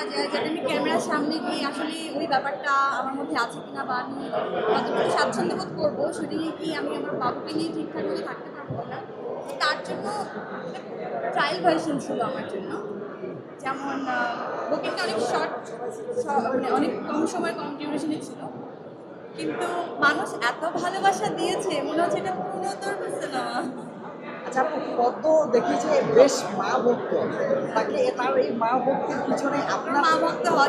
করা যায়, যাতে আমি ক্যামেরার সামনে গিয়ে আসলে ওই ব্যাপারটা আমার মধ্যে আছে কিনা বা আমি কতটুকু স্বাচ্ছন্দ্য বোধ করব শুটিংয়ে কি আমি আমার বাবুকে নিয়ে ঠিকঠাক মতো থাকতে পারব না তার জন্য ট্রায়াল ভার্সন ছিল আমার জন্য। যেমন বুকিংটা অনেক শর্ট মানে অনেক কম সময় কম ডিউরেশনে ছিল। কিন্তু মানুষ এত ভালোবাসা দিয়েছে, মনে হচ্ছে এটা পূর্ণতর হচ্ছে না আচ্ছা পদ্ম দেখি বেশ মা ভক্ত। তাকে তার এই মা ভক্তির পিছনে আপনার মা ভক্ত হওয়া